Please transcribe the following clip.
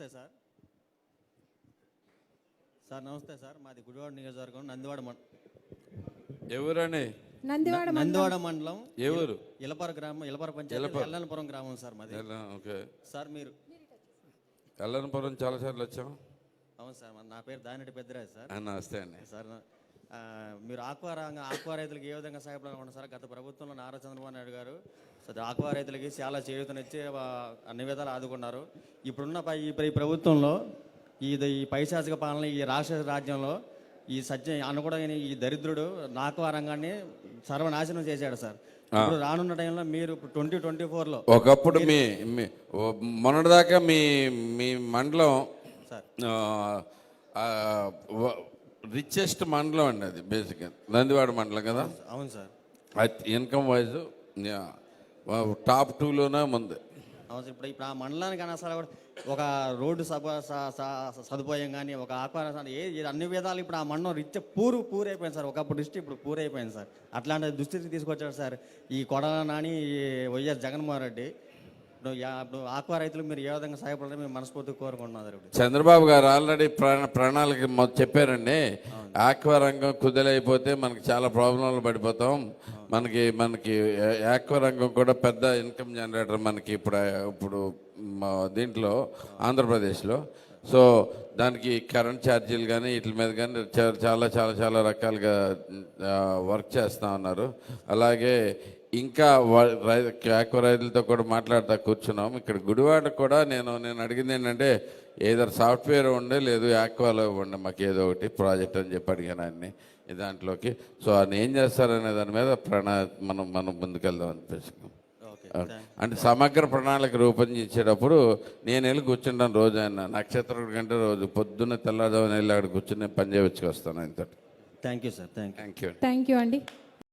నమస్తే sir. Sir నమస్తే sir మాది గుడివాడ నియోజకవర్గం నందివాడ మండలం ఎవరని? నందివాడ నందివాడ మండలం ఊరు ఇలపర గ్రామం ఇలపర పంచాయతీ ఎల్లనపురం గ్రామం సార్ మాది? ఓకే. సార్ మీరు? ఎల్లనపురం చాలాసార్లు వచ్చాం. అవును సార్ నా పేరు దానిటి పెద్దరాజు సార్. నమస్తే అండి. సార్ మీరు ఆక్వా రంగ ఆక్వా రైతులకు ఏ విధంగా సహాయపడాలనుకుంటున్నారు సార్? గత ప్రభుత్వంలో నారా చంద్రబాబు నాయుడు గారు సార్ ఆక్వా రైతులకి చాలా చేయూతనిచ్చి అన్ని విధాలు ఆదుకున్నారు. ఇప్పుడున్న పై- ఈ ప్రభుత్వంలో ఈ ఈ పైశాచిక పాలన ఈ రాక్షస రాజ్యంలో ఈ సత్య అనుకూడమైన ఈ దరిద్రుడు ఆక్వా రంగాన్ని సర్వనాశనం చేశాడు సార్. ఇప్పుడు రానున్న టైంలో మీరు ట్వంటీ ట్వంటీ ఫోర్లో ఒకప్పుడు మీ మొన్నటిదాకా మీ మీ మండలం సార్. రిచెస్ట్ మండలం అండి అది బేసిక్గా నందివాడ మండలం కదా? అవును సార్. ఇన్కమ్ వైజ్ టాప్ టూలోనే ఉంది అవును సార్ ఇప్పుడు ఇప్పుడు ఆ మండలానికి అన్న కూడా ఒక రోడ్డు సభ స- స- సదుపాయం కానీ ఒక ఆక్వారం ఏ ఏ అన్ని విధాలు ఇప్పుడు ఆ మండలం రిచ్ పూరు పూరైపోయింది సార్. ఒకప్పుడు దృష్టి ఇప్పుడు పూరైపోయింది సార్. అట్లాంటి దుస్థితికి తీసుకొచ్చాడు సార్ ఈ కొడాల నాని వైఎస్ జగన్మోహన్ రెడ్డి. ఆక్వా రైతులకు మీరు ఏ విధంగా సహాయపడాలని మేము మనస్ఫూర్తిగా కోరుకుంటున్నాం సార్ ఇప్పుడు చంద్రబాబు గారు ఆల్రెడీ ప్రణా ప్రణాళిక చెప్పారండి. ఆక్వా రంగం కుదిలైపోతే మనకి చాలా ప్రాబ్లంలు పడిపోతాం. మనకి మనకి ఆక్వా రంగం కూడా పెద్ద ఇన్కమ్ జనరేటర్ మనకి ఇప్పుడు ఇప్పుడు దీంట్లో ఆంధ్రప్రదేశ్లో. సో దానికి కరెంట్ ఛార్జీలు కానీ వీటి మీద కానీ చాలా చాలా చాలా రకాలుగా వర్క్ చేస్తూ ఉన్నారు. అలాగే ఇంకా వా- రై- ఆక్వా రైతులతో కూడా మాట్లాడుతూ కూర్చున్నాం. ఇక్కడ గుడివాడ కూడా నేను నేను అడిగింది ఏంటంటే ఏదో సాఫ్ట్వేర్ ఉండే లేదు ఆక్వాలో ఉండే మాకు ఏదో ఒకటి ప్రాజెక్ట్ అని చెప్పి అడిగాను ఆయన్ని దాంట్లోకి. సో ఆయన ఏం చేస్తారనే దాని మీద ప్రణా మనం మనం ముందుకెళ్దాం అనిపిస్తున్నాం ఓకే అంటే సమగ్ర ప్రణాళిక రూపొందించేటప్పుడు నేను వెళ్ళి కూర్చుంటాను రోజు ఆయన. నక్షత్రుడి కంటే రోజు పొద్దున్న తెల్లవారుజామున వెళ్ళి అక్కడ కూర్చుని పని చేయవచ్చుకు వస్తాను ఆయనతో thank you sir thank you thank you అండి.